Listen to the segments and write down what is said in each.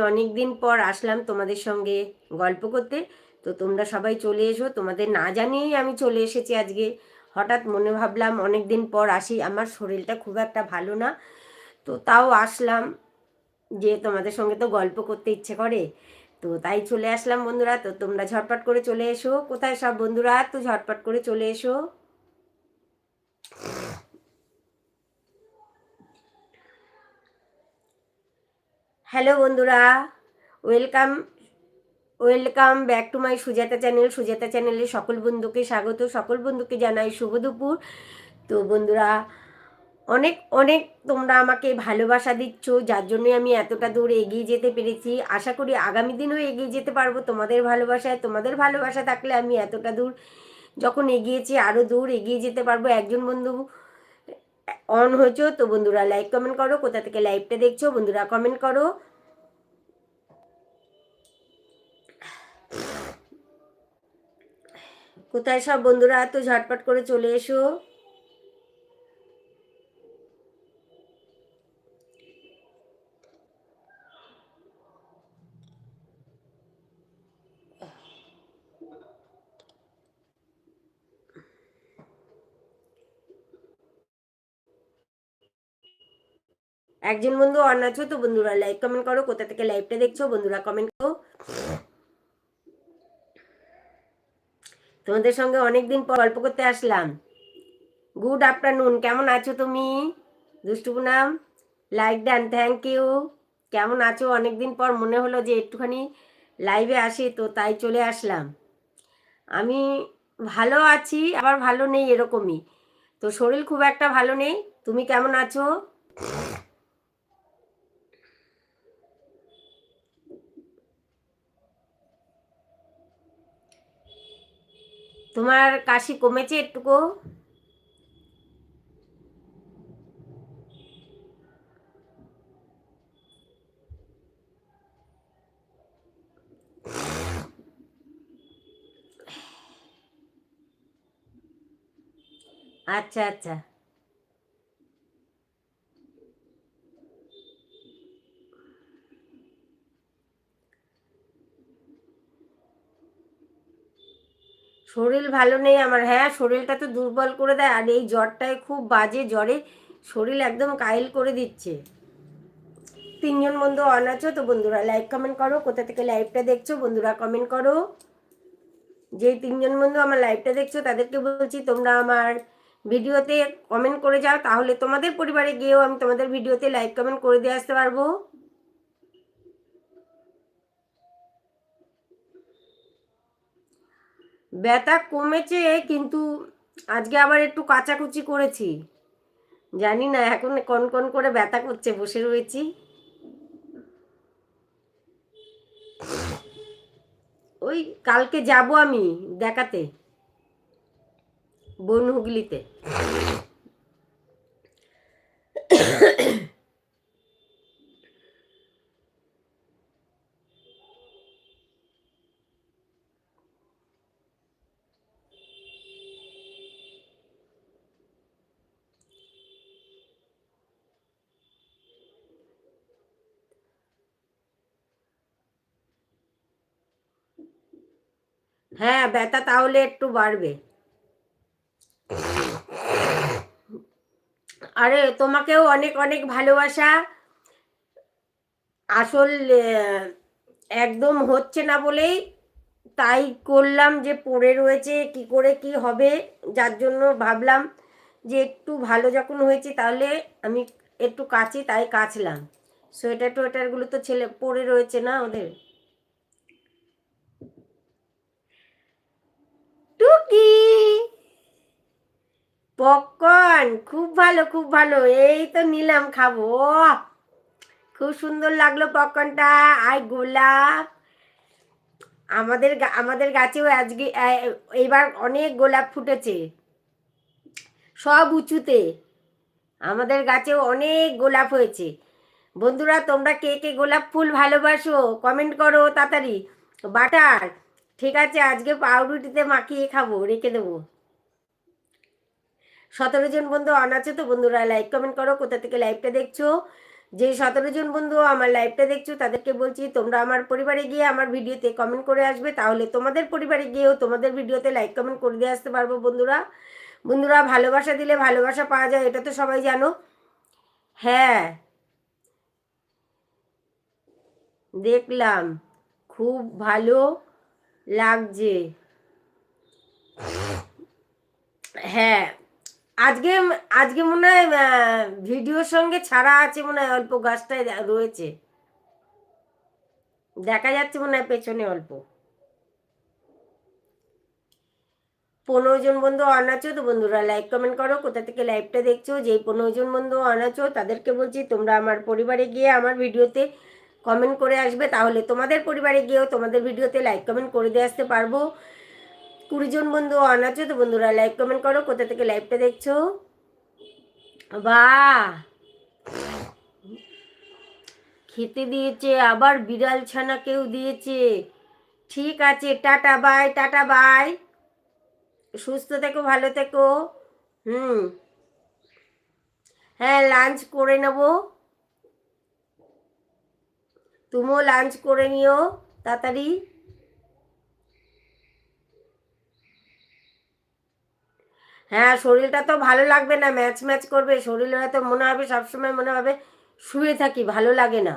অনেক দিন পর আসলাম তোমাদের সঙ্গে গল্প করতে। তো তোমরা সবাই চলে এসো। তোমাদের না জানিয়েই আমি চলে এসেছি আজকে। হঠাৎ মনে ভাবলাম অনেক দিন পর আসি। আমার শরীরটা খুব একটা ভালো না। তো তাও আসলাম যে তোমাদের সঙ্গে তো গল্প করতে ইচ্ছে করে। তো তাই চলে আসলাম বন্ধুরা। তো তোমরা ঝটপট করে চলে এসো। কোথায় সব বন্ধুরা? তো ঝটপট করে চলে এসো। হ্যালো বন্ধুরা, welcome welcome back to my Sujata channel. Sujata চ্যানেলে সকল বন্ধুকে স্বাগত, সকল বন্ধুকে জানাই শুভ দুপুর। তো বন্ধুরা, অনেক অনেক তোমরা আমাকে ভালোবাসা দিচ্ছ, যার জন্যই আমি এতটা দূর এগিয়ে যেতে পেরেছি। আশা করি আগামী দিনেও এগিয়ে যেতে পারব তোমাদের ভালোবাসায়। তোমাদের ভালোবাসা থাকলে আমি এতটা দূর যখন এগিয়েছি আরও দূর এগিয়ে যেতে পারব। একজন বন্ধু অন হয়েছো, তো বন্ধুরা লাইক কমেন্ট করো, কোথা থেকে লাইভটা দেখছ বন্ধুরা কমেন্ট করো। কোথায় সব বন্ধুরা? এত ঝটপট করে চলে এসো। একজন বন্ধু অন আছো, তো বন্ধুরা লাইক কমেন্ট করো, কোথা থেকে লাইভটা দেখছ, বন্ধুরা কমেন্ট করো। তোমাদের সঙ্গে অনেকদিন পর গল্প করতে আসলাম। গুড আফটারনুন কেমন আছো তুমি? দুষ্টু Poonam like done thank you কেমন আছো? অনেকদিন পর মনে হলো যে একটুখানি লাইভে আসি, তো তাই চলে আসলাম। আমি ভালো আছি, আবার ভালো নেই এরকমই। তো শরীর খুব একটা ভালো নেই, তুমি কেমন আছো? তোমার কাশি কমেছে একটুকু? আচ্ছা আচ্ছা। শরীর ভালো নেই আমার। হ্যাঁ শরীরটা তো দুর্বল করে দেয় আর এই জ্বরটায় খুব বাজে জ্বরে শরীর একদম কাইল করে দিচ্ছে। তিনজন বন্ধু অন আছো, তো বন্ধুরা লাইক কমেন্ট করো, কোথা থেকে লাইভটা দেখছ বন্ধুরা কমেন্ট করো। যে তিনজন বন্ধু আমার লাইভটা দেখছ তাদেরকে বলছি তোমরা আমার ভিডিওতে কমেন্ট করে যাও, তাহলে তোমাদের পরিবারে গিয়েও আমি তোমাদের ভিডিওতে লাইক কমেন্ট করে দিয়ে আসতে পারব। ব্যথা কমেছে, কিন্তু আজকে আবার একটু কাচাকুচি করেছি। জানি না, এখন কন কন করে ব্যথা করছে, বসে রয়েছি। ওই কালকে যাব আমি দেখাতে বন হুগলিতে হ্যাঁ ব্যথা তাহলে একটু বাড়বে। আরে, তোমাকেও অনেক অনেক ভালোবাসা। আসল একদম হচ্ছে না বলেই তাই করলাম যে পড়ে রয়েছে, কি করে কি হবে, যার জন্য ভাবলাম যে একটু ভালো যখন হয়েছে তাহলে আমি একটু কাচি, তাই কাচলাম। সোয়েটার টোয়েটারগুলো তো ছেলে পড়ে রয়েছে না ওদের? পপকর্ন খুব ভালো খুব ভালো। এই তো নিলাম, খাব। খুব সুন্দর লাগল পপকর্নটা আর গোলাপ। আমাদের আমাদের গাছেও আজকে এইবার অনেক গোলাপ ফুটেছে। সব উঁচুতে। আমাদের গাছেও অনেক গোলাপ হয়েছে। বন্ধুরা, তোমরা কে কে গোলাপ ফুল ভালোবাসো কমেন্ট করো তাড়াতাড়ি। বাটার। ঠিক আছে, আজকে পাউরুটিতে মাখিয়ে খাব, রেখে দেবো। সতেরো জন বন্ধু অন আছে তো বন্ধুরা লাইক কমেন্ট করো, কোথা থেকে লাইভটা দেখছ? যে সতেরো জন বন্ধু আমার লাইভটা দেখছ, তাদেরকে বলছি তোমরা আমার পরিবারে গিয়ে আমার ভিডিওতে কমেন্ট করে আসবে, তাহলে তোমাদের পরিবারে গিয়েও তোমাদের ভিডিওতে লাইক কমেন্ট করে দিয়ে আসতে পারব বন্ধুরা। বন্ধুরা, ভালোবাসা দিলে ভালোবাসা পাওয়া যায়, এটা তো সবাই জানো। হ্যাঁ। দেখলাম, খুব ভালো লাগছে। হ্যাঁ। আজকে আজকে মনে হয় ভিডিওর সঙ্গে ছাড়া আছে মনে হয় অল্প, গাছটায় রয়েছে। দেখা যাচ্ছে মনে হয় পেছনে অল্প। পনেরো জন বন্ধু অন আছো তো বন্ধুরা লাইক কমেন্ট করো, কোথা থেকে লাইভটা দেখছ? যেই পনেরো জন বন্ধু অন আছো তাদেরকে বলছি তোমরা আমার পরিবারে গিয়ে আমার ভিডিওতে কমেন্ট করে আসবে। তাহলে তোমাদের পরিবারে গিয়েও তোমাদের ভিডিওতে লাইক কমেন্ট করে দিয়ে আসতে পারব। কুড়ি জন বন্ধু অন তো বন্ধুরা লাইক কমেন্ট করো, কোথা থেকে লাইভটা দেখছ? বাহ! খেতে দিয়েছে, আবার বিড়াল ছানাকেও দিয়েছে। ঠিক আছে, টাটা বাই টাটা বাই সুস্থ থেকো, ভালো থেকো। হুম। হ্যাঁ লাঞ্চ করে নেব। তুমিও লাঞ্চ করে নিও, তাড়াতাড়ি। হ্যাঁ শরীরটা তো ভালো লাগবে না, ম্যাচ ম্যাচ করবে। শরীর হয়তো মনে হবে, সবসময় মনে হবে শুয়ে থাকি, ভালো লাগে না।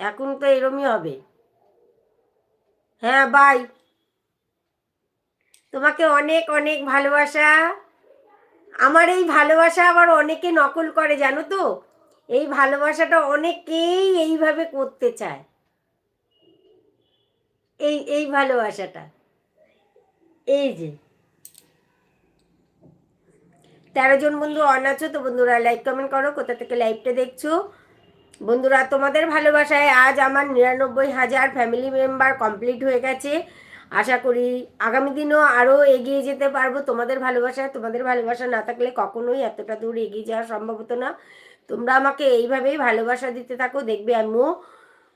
এখন তো এরমই হবে। হ্যাঁ বাই তোমাকে অনেক অনেক ভালোবাসা। আমার এই ভালোবাসা আবার অনেকে নকল করে, জানো তো? এই ভালোবাসাটা অনেকেই এইভাবে করতে চায়। এই এই ভালোবাসাটা। এই যে। তেরো জন বন্ধু অন আছো, তো বন্ধুরা লাইক কমেন্ট করো, কোথা থেকে লাইভটা দেখছ? বন্ধুরা, তোমাদের ভালোবাসায় আজ আমার নিরানব্বই হাজার ফ্যামিলি মেম্বার কমপ্লিট হয়ে গেছে। আশা করি আগামী দিনও আরও এগিয়ে যেতে পারব তোমাদের ভালোবাসায়। তোমাদের ভালোবাসা না থাকলে কখনোই এতটা দূর এগিয়ে যাওয়া সম্ভব হতো না। তোমরা আমাকে এইভাবেই ভালোবাসা দিতে থাকো, দেখবে আমিও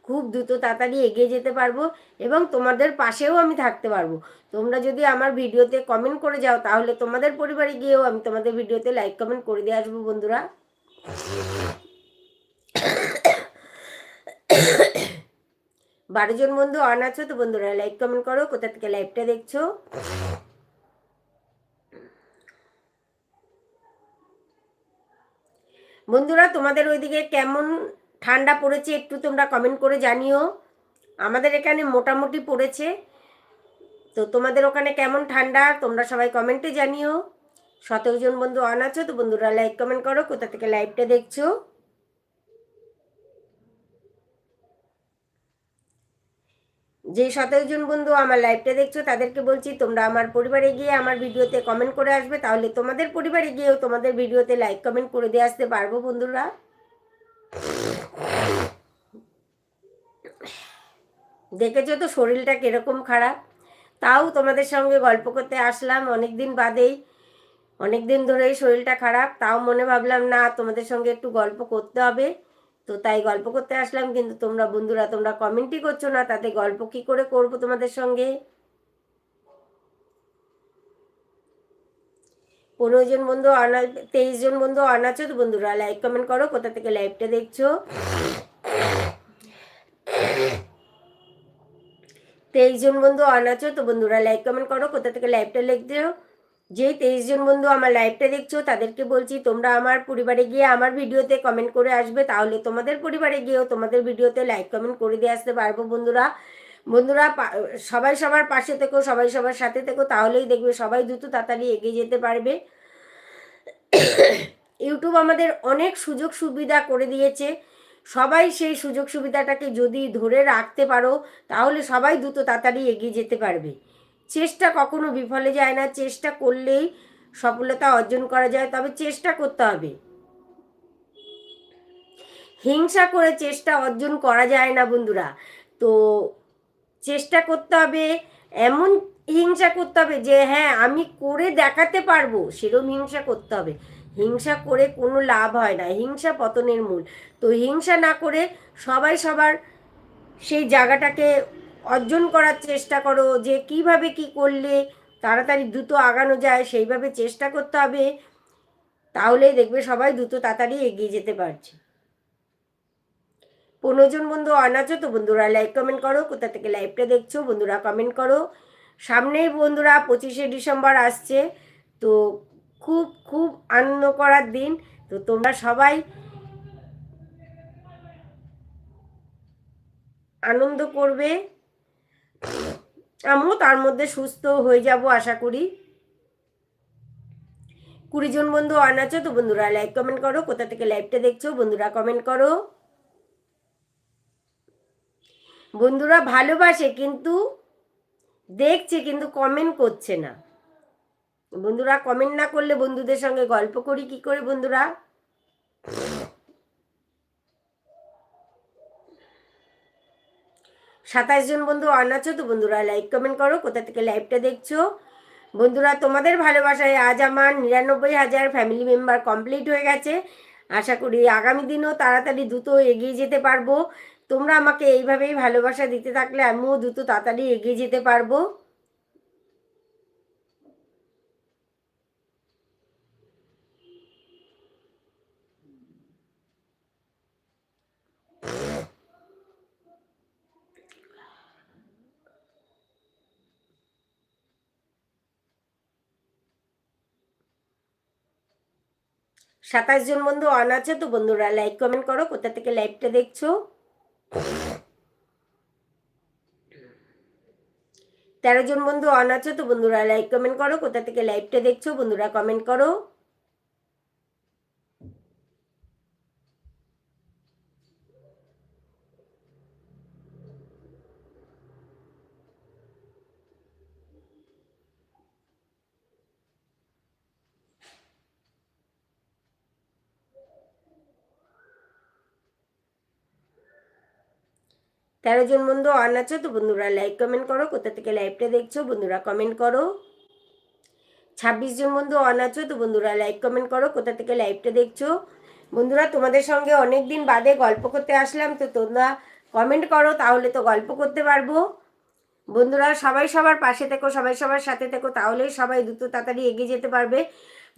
খুব দ্রুত তাড়াতাড়ি এগিয়ে যেতে পারব এবং তোমাদের পাশেও আমি থাকতে পারব। তোমরা যদি আমার ভিডিওতে কমেন্ট করে যাও, তাহলে তোমাদের পরিবারে গিয়েও আমি তোমাদের ভিডিওতে লাইক কমেন্ট করে দিয়ে আসব বন্ধুরা। বারো জন বন্ধু অন আছো, তো বন্ধুরা লাইক কমেন্ট করো, কোথা থেকে লাইভটা দেখছ? বন্ধুরা, তোমাদের ওইদিকে কেমন ঠান্ডা পড়েছে, একটু তোমরা কমেন্ট করে জানিও। আমাদের এখানে মোটামুটি পড়েছে। তো তোমাদের ওখানে কেমন ঠান্ডা, তোমরা সবাই কমেন্টে জানিও। জন বন্ধু অন আছো, তো বন্ধুরা লাইক কমেন্ট করো, কোথা থেকে লাইভটা দেখছ। যে জন বন্ধু আমার লাইভটা দেখছ, তাদেরকে বলছি তোমরা আমার পরিবারে গিয়ে আমার ভিডিওতে কমেন্ট করে আসবে, তাহলে তোমাদের পরিবারে গিয়েও তোমাদের ভিডিওতে লাইক কমেন্ট করে দিয়ে আসতে পারব বন্ধুরা। দেখেছ তো শরীরটা কীরকম খারাপ? তাও তোমাদের সঙ্গে গল্প করতে আসলাম অনেক দিন বাদেই। অনেক দিন ধরেই শরীরটা খারাপ, তাও মনে ভাবলাম, না, তোমাদের সঙ্গে একটু গল্প করতে হবে। তো তাই গল্প করতে আসলাম, কিন্তু তোমরা বন্ধুরা তোমরা কমেন্টই করছ না, তাতে গল্প কি করে করব তোমাদের সঙ্গে? পনেরো জন বন্ধু, আনা, তেইশ জন বন্ধু আনাছো তো বন্ধুরা লাইক কমেন্ট করো, কোথা থেকে লাইভটা দেখছ? তেইশ জন বন্ধু আনাছো তো বন্ধুরা লাইক কমেন্ট করো, কোথা থেকে লাইভটা লিখছো যে তেইশ জন বন্ধু আমার লাইভটা দেখছ, তাদেরকে বলছি, তোমরা আমার পরিবারে গিয়ে আমার ভিডিওতে কমেন্ট করে আসবে, তাহলে তোমাদের পরিবারে গিয়েও তোমাদের ভিডিওতে লাইক কমেন্ট করে দিয়ে আসতে পারব বন্ধুরা। বন্ধুরা সবাই সবার পাশে থেকো, সবাই সবার সাথে থেকো, তাহলেই দেখবে সবাই দ্রুত তাড়াতাড়ি এগিয়ে যেতে পারবে। ইউটিউব আমাদের অনেক সুযোগ সুবিধা করে দিয়েছে। সবাই সেই সুযোগ সুবিধাটাকে যদি ধরে রাখতে পারো, তাহলে সবাই দ্রুত তাড়াতাড়ি এগিয়ে যেতে পারবে। চেষ্টা কখনো বিফলে যায় না, চেষ্টা করলেই সফলতা অর্জন করা যায়, তবে চেষ্টা করতে হবে। হিংসা করে চেষ্টা অর্জন করা যায় না, বন্ধুরা। তো চেষ্টা করতে হবে, এমন হিংসা করতে হবে যে হ্যাঁ আমি করে দেখাতে পারব সেরকম হিংসা করতে হবে। হিংসা করে কোনো লাভ হয় না, হিংসা পতনের মূল। তো হিংসা না করে সবাই সবার সেই জায়গাটাকে অর্জন করার চেষ্টা করো, যে কীভাবে কি করলে তাড়াতাড়ি দ্রুত আগানো যায়, সেইভাবে চেষ্টা করতে হবে, তাহলেই দেখবে সবাই দ্রুত তাড়াতাড়ি এগিয়ে যেতে পারছে। পনেরো জন বন্ধু অন আছো তো বন্ধুরা লাইক কমেন্ট করো, কোথা থেকে লাইভটা দেখছ, বন্ধুরা কমেন্ট করো। সামনেই বন্ধুরা পঁচিশে ডিসেম্বর আসছে, তো খুব খুব আনন্দ করার দিন। তো তোমরা সবাই আনন্দ করবে। আমিও তার মধ্যে সুস্থ হয়ে যাব, আশা করি। কুড়ি জন বন্ধু অন আছো তো বন্ধুরা লাইক কমেন্ট করো, কোথা থেকে লাইভটা দেখছ, বন্ধুরা কমেন্ট করো। বন্ধুরা ভালোবাসে কিন্তু দেখছে কিন্তু কমেন্ট করছে না। বন্ধুরা কমেন্ট না করলে বন্ধুদের সঙ্গে গল্প করি কি করে বন্ধুরা? সাতাশ জন বন্ধু অন তো বন্ধুরা লাইক কমেন্ট করো, কোথা থেকে লাইভটা দেখছ? বন্ধুরা তোমাদের ভালোবাসায় আজ আমার নিরানব্বই হাজার ফ্যামিলি মেম্বার কমপ্লিট হয়ে গেছে। আশা করি আগামী দিনও তাড়াতাড়ি দ্রুত এগিয়ে যেতে পারব। তোমরা আমাকে এইভাবেই ভালোবাসা দিতে থাকলে আমিও দ্রুত তাড়াতাড়ি এগিয়ে যেতে পারব। সাতাশ জন বন্ধু অন আছে, তো বন্ধুরা লাইক কমেন্ট করো। কোথা থেকে লাইভটা দেখছ? তেরো জন বন্ধু অন আছো, তো বন্ধুরা লাইক কমেন্ট করো, কোথা থেকে লাইভটা দেখছ, বন্ধুরা কমেন্ট করো। তেরো জন বন্ধু অন আছো তো বন্ধুরা লাইক কমেন্ট করো, কোথা থেকে লাইভটা দেখছ বন্ধুরা কমেন্ট করো। ছাব্বিশ জন বন্ধু অন আছো তো বন্ধুরা লাইক কমেন্ট করো, কোথা থেকে লাইভটা দেখছ। বন্ধুরা, তোমাদের সঙ্গে অনেক দিন বাদে গল্প করতে আসলাম, তো তোমরা কমেন্ট করো, তাহলে তো গল্প করতে পারব। বন্ধুরা, সবাই সবার পাশে থেকো, সবাই সবার সাথে থেকো, তাহলেই সবাই দ্রুত তাড়াতাড়ি এগিয়ে যেতে পারবে।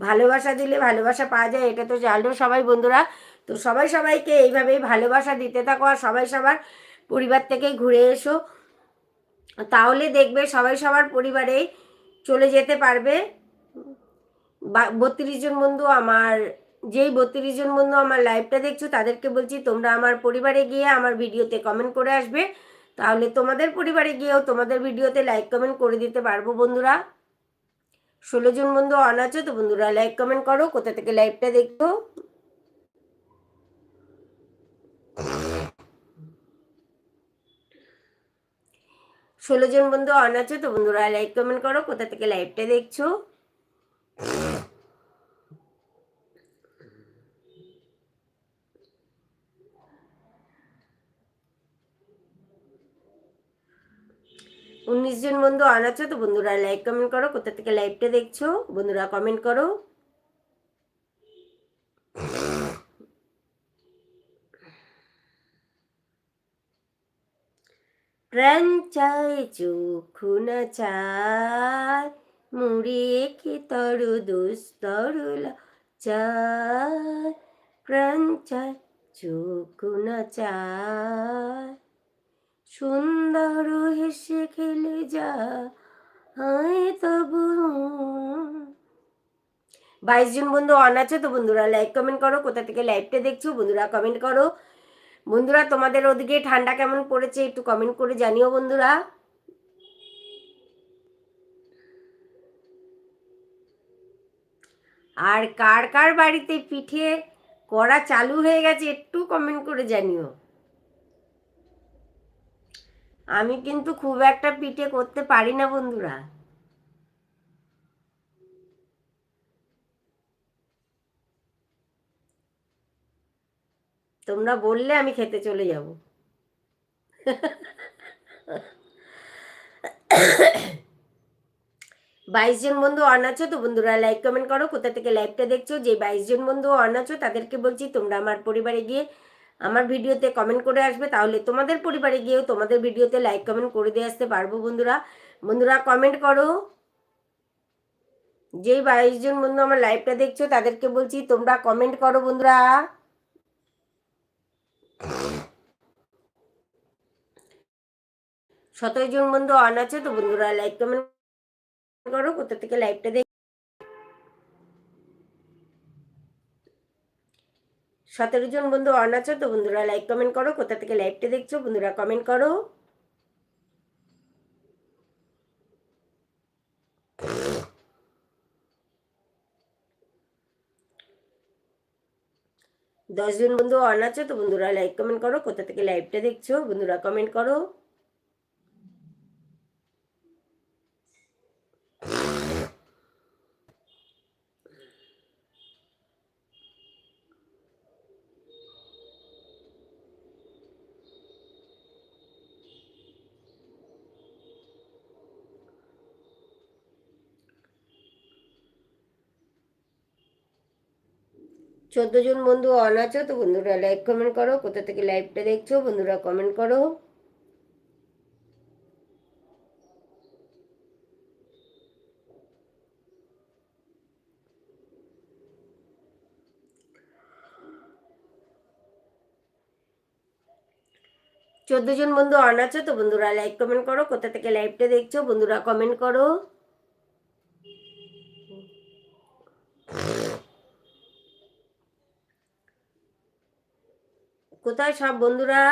ভালোবাসা দিলে ভালোবাসা পাওয়া যায়, এটা তো জানো সবাই বন্ধুরা। তো সবাই সবাইকে এইভাবেই ভালোবাসা দিতে থাকো, আর সবাই সবার পরিবার থেকে ঘুরে এসো। তাহলে দেখবে সবাই সবার পরিবারেই চলে যেতে পারবে। বত্রিশ জন বন্ধু আমার, যেই বত্রিশ জন বন্ধু আমার লাইভটা দেখছ, তাদেরকে বলছি তোমরা আমার পরিবারে গিয়ে আমার ভিডিওতে কমেন্ট করে আসবে। তাহলে তোমাদের পরিবারে গিয়েও তোমাদের ভিডিওতে লাইক কমেন্ট করে দিতে পারব বন্ধুরা। ষোলো জন বন্ধু অন আছো, তো বন্ধুরা লাইক কমেন্ট করো, কোথা থেকে লাইভটা দেখতো ষোলো জন বন্ধু অন আছে, তো বন্ধুরা লাইক কমেন্ট করো, কোথা থেকে লাইভটা দেখছ? উনিশ জন বন্ধু অন তো বন্ধুরা লাইক কমেন্ট করো, কোথা থেকে লাইভটা দেখছ? বন্ধুরা কমেন্ট করো। প্রাণ চায় চক্ষু না চায় মুড়ি কি তরু দুস্তরুল চায় প্রাণ চায় চক্ষু না চায় সুন্দর হেসে খেলে যা হায় তবু। বাইশ জন বন্ধু অন তো বন্ধুরা লাইক কমেন্ট করো, কোথা থেকে লাইভটা দেখছ? বন্ধুরা কমেন্ট করো। বন্ধুরা, তোমাদের ওদিকে ঠান্ডা কেমন পড়েছে একটু কমেন্ট করে জানিও বন্ধুরা। আর কার কার বাড়িতে পিঠে করা চালু হয়ে গেছে একটু কমেন্ট করে জানিও। আমি কিন্তু খুব একটা পিঠে করতে পারি না বন্ধুরা। তোমরা বললে আমি খেতে চলে যাব। বাইশ জন বন্ধু অন আছো তো? বন্ধুরা লাইক কমেন্ট করো। কোথা থেকে লাইভটা দেখছ? যে বাইশ জন বন্ধু অন আছো, তাদেরকে বলছি তোমরা আমার পরিবারে গিয়ে আমার ভিডিওতে কমেন্ট করে আসবে। তাহলে তোমাদের পরিবারে গিয়েও তোমাদের ভিডিওতে লাইক কমেন্ট করে দিয়ে আসতে পারব বন্ধুরা। বন্ধুরা কমেন্ট করো। যেই বাইশ জন বন্ধু আমার লাইভটা দেখছ, তাদেরকে বলছি তোমরা কমেন্ট করো বন্ধুরা। সতেরো জন বন্ধু অন আছে, তো বন্ধুরা লাইক কমেন্ট করো, কোথা থেকে লাইভটা দেখ সতেরো জন বন্ধু অন আছো, তো বন্ধুরা লাইক কমেন্ট করো, কোথা থেকে লাইভটা দেখছ, বন্ধুরা কমেন্ট করো। দশজন বন্ধু অন আছো তো বন্ধুরা লাইক কমেন্ট করো, কোথা থেকে লাইভটা দেখছ, বন্ধুরা কমেন্ট করো। চোদ্দ জন বন্ধু অন আছো, তো বন্ধুরা লাইক কমেন্ট করো, কোথা থেকে লাইভটা দেখছ, বন্ধুরা কমেন্ট করো। চোদ্দ জন বন্ধু অন আছো, তো বন্ধুরা লাইক কমেন্ট করো, কোথা থেকে লাইভটা দেখছ, বন্ধুরা কমেন্ট করো। কোথায় সব বন্ধুরা?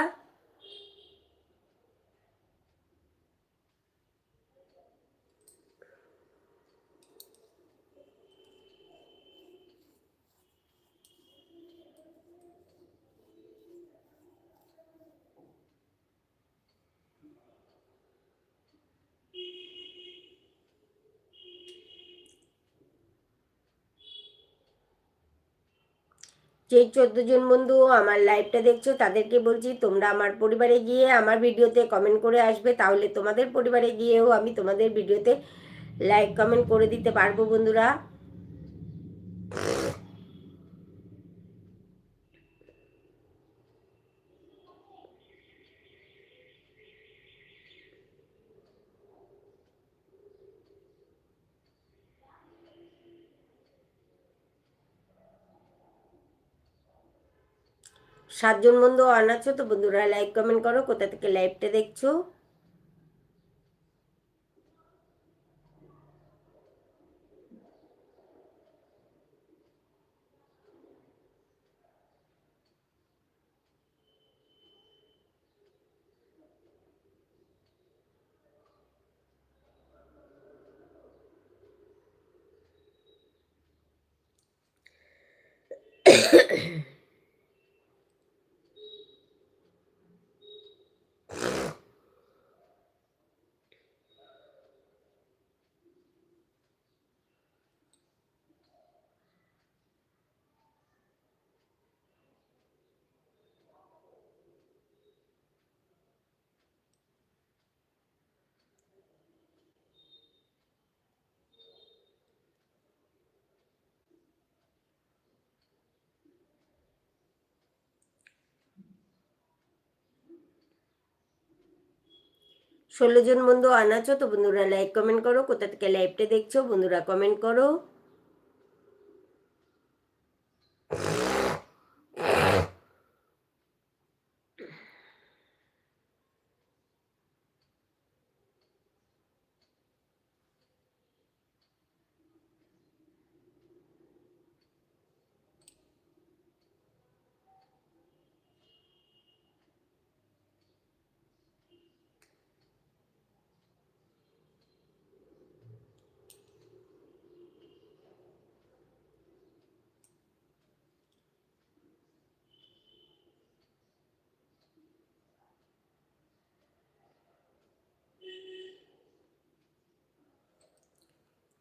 যেই চোদ্দ জন বন্ধু আমার লাইভটা দেখছ, তাদেরকে বলছি তোমরা আমার পরিবারে গিয়ে আমার ভিডিওতে কমেন্ট করে আসবে, তাহলে তোমাদের পরিবারে গিয়েও আমি তোমাদের ভিডিওতে লাইক কমেন্ট করে দিতে পারব বন্ধুরা। সাতজন বন্ধু অন আছো তো বন্ধুরা লাইক কমেন্ট করো কোথা থেকে লাইভটা দেখছ? ষোলো জন বন্ধু আনাচো তো বন্ধুরা লাইক কমেন্ট করো, কোথা থেকে লাইভটা দেখছ, বন্ধুরা কমেন্ট করো।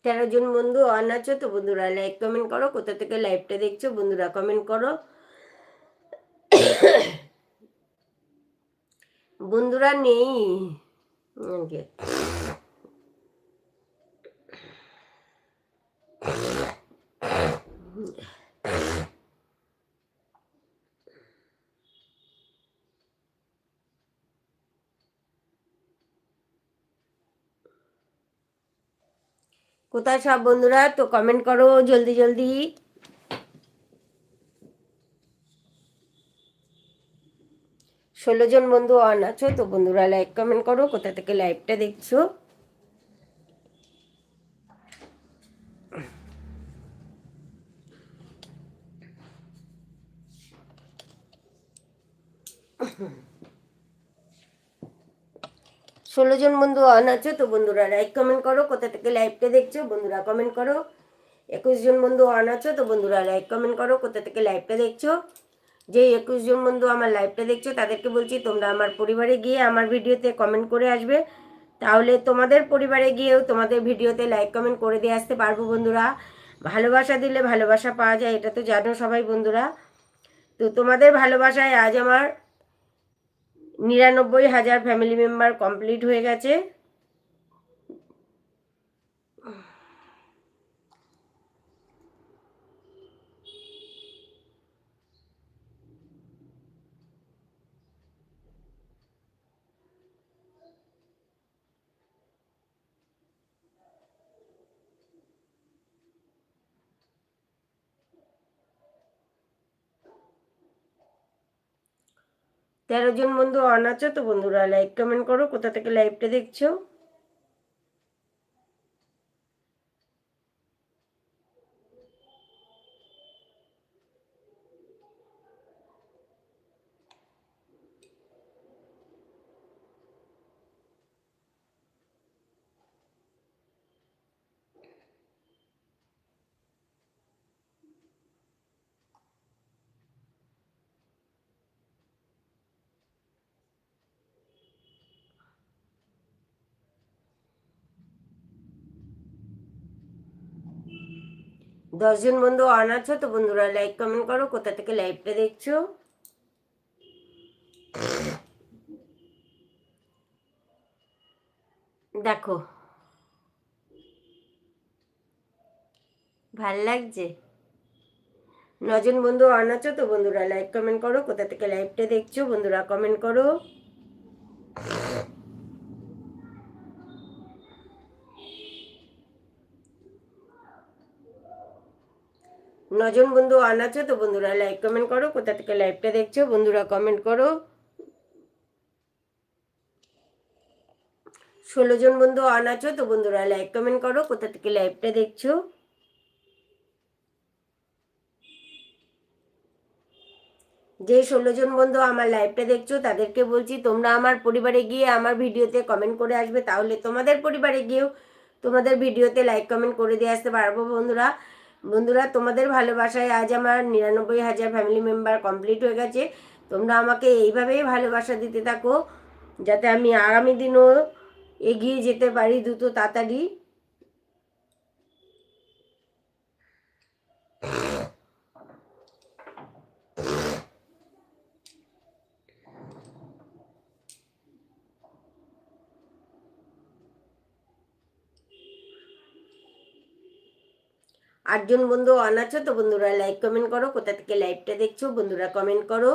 তেরো জন বন্ধু অন আছো, তো বন্ধুরা লাইক কমেন্ট করো, কোথা থেকে লাইভটা দেখছ, বন্ধুরা কমেন্ট করো বন্ধুরা নেই আজকে। কোথায় সব বন্ধুরা? তো কমেন্ট করো জলদি জলদি। ষোলো জন বন্ধু অন আছো তো বন্ধুরা লাইক কমেন্ট করো, কোথা থেকে লাইভটা দেখছ? ষোলো জন বন্ধু অন আছো, তো বন্ধুরা লাইক কমেন্ট করো, কোথা থেকে লাইভটা দেখছ, বন্ধুরা কমেন্ট করো। একুশ জন বন্ধু অন আছো, তো বন্ধুরা লাইক কমেন্ট করো, কোথা থেকে লাইভটা দেখছ। যে একুশ জন বন্ধু আমার লাইভটা দেখছ, তাদেরকে বলছি তোমরা আমার পরিবারে গিয়ে আমার ভিডিওতে কমেন্ট করে আসবে। তাহলে তোমাদের পরিবারে গিয়েও তোমাদের ভিডিওতে লাইক কমেন্ট করে দিয়ে আসতে পারব, বন্ধুরা। ভালোবাসা দিলে ভালোবাসা পাওয়া যায়, এটা তো জানো সবাই, বন্ধুরা। তো তোমাদের ভালোবাসায় আজ আমার নিরানব্বই হাজার ফ্যামিলি মেম্বার কমপ্লিট হয়ে গেছে। তেরো জন বন্ধু অন আছো তো বন্ধুরা লাইক কমেন্ট করো কোথা থেকে লাইভটা দেখছ? দশজন বন্ধু অন আছো, তো বন্ধুরা লাইক কমেন্ট করো, কোথা থেকে লাইভটা দেখছ? দেখো। ভালো লাগছে? নজন বন্ধু অন আছো, তো বন্ধুরা লাইক কমেন্ট করো, কোথা থেকে লাইভটা দেখছ? বন্ধুরা কমেন্ট করো। নজন বন্ধু অন আছো, তো বন্ধুরা লাইক কমেন্ট করো, কোথা থেকে লাইভটা দেখছ, বন্ধুরা কমেন্ট করো। ষোলো জন বন্ধু অন আছো, তো বন্ধুরা লাইক কমেন্ট করো, কোথা থেকে লাইভটা দেখছ। যে ষোলো জন বন্ধু আমার লাইভটা দেখছ, তাদেরকে বলছি, তোমরা আমার পরিবারে গিয়ে আমার ভিডিওতে কমেন্ট করে আসবে, তাহলে তোমাদের পরিবারে গিয়েও তোমাদের ভিডিওতে লাইক কমেন্ট করে দিয়ে আসতে পারব বন্ধুরা। বন্ধুরা, তোমাদের ভালোবাসায় আজ আমার নিরানব্বই হাজার ফ্যামিলি মেম্বার কমপ্লিট হয়ে গেছে। তোমরা আমাকে এইভাবেই ভালোবাসা দিতে থাকো, যাতে আমি আগামী দিনও এগিয়ে যেতে পারি দ্রুত তাড়াতাড়ি। আটজন বন্ধু অন আছো, তো বন্ধুরা লাইক কমেন্ট করো, কোথা থেকে লাইভটা দেখছ, বন্ধুরা কমেন্ট করো।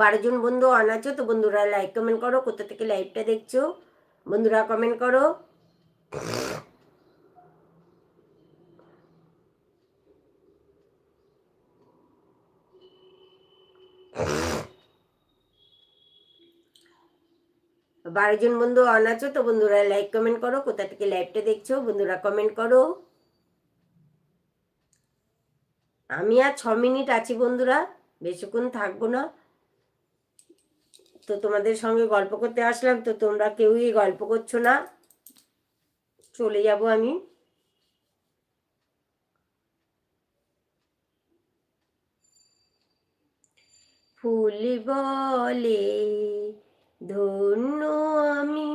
বারো জন বন্ধু অন আছো, তো বন্ধুরা লাইক কমেন্ট করো, কোথা থেকে লাইভটা দেখছ, বন্ধুরা কমেন্ট করো। বারো জন বন্ধু অন আছো, তো বন্ধুরা লাইক কমেন্ট করো, কোথা থেকে লাইভটা দেখছ, বন্ধুরা কমেন্ট করো। আমি আর ছ মিনিট আছি বন্ধুরা, বেশিক্ষণ থাকব না। তো তোমাদের সঙ্গে গল্প করতে আসলাম, তো তোমরা কেউই গল্প করছ না। চলে যাব আমি। ফুল বলে ধন্য আমি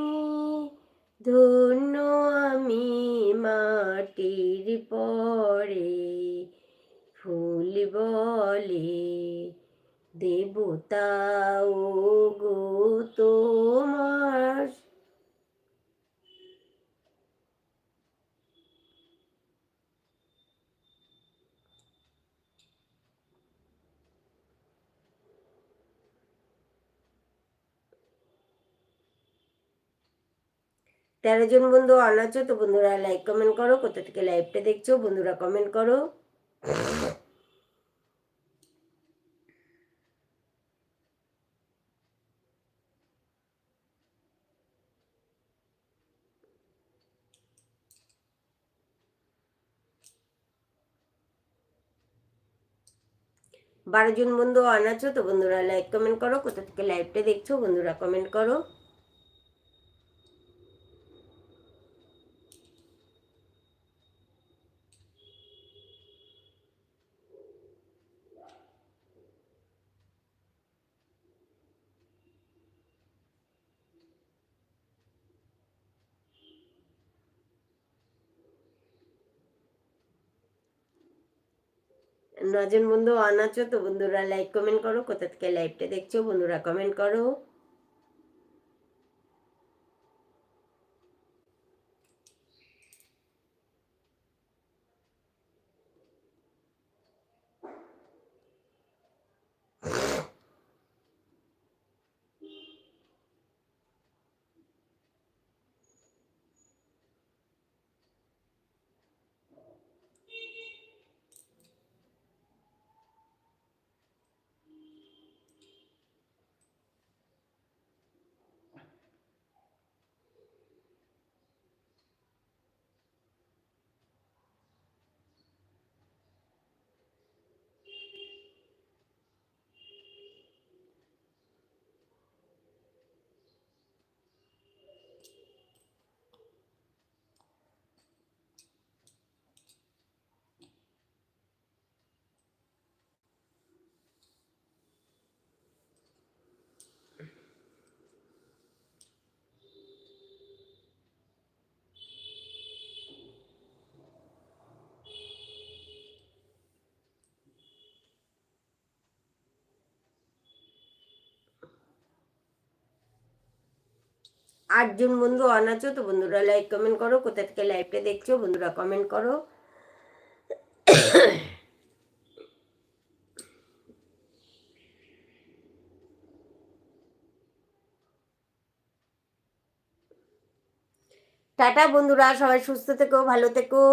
ধন্য আমি মাটির পরে ফুল বলে দেবতা ও গো তোমার তেরো জন বন্ধু অন তো বন্ধুরা লাইক কমেন্ট করো, কোথা থেকে লাইভটা দেখছ, বন্ধুরা কমেন্ট করো। বারো জন বন্ধু অন তো বন্ধুরা লাইক কমেন্ট করো, কোথা থেকে লাইভটা দেখছ, বন্ধুরা কমেন্ট করো। নজন বন্ধু অন তো বন্ধুরা লাইক কমেন্ট করো, কোথা থেকে লাইভটা দেখছ, বন্ধুরা কমেন্ট করো। আটজন বন্ধু অন তো বন্ধুরা লাইক কমেন্ট করো, কোথা থেকে লাইভটা দেখছ, বন্ধুরা কমেন্ট করো। টাটা বন্ধুরা, সবাই সুস্থ থেকো, ভালো থেকো।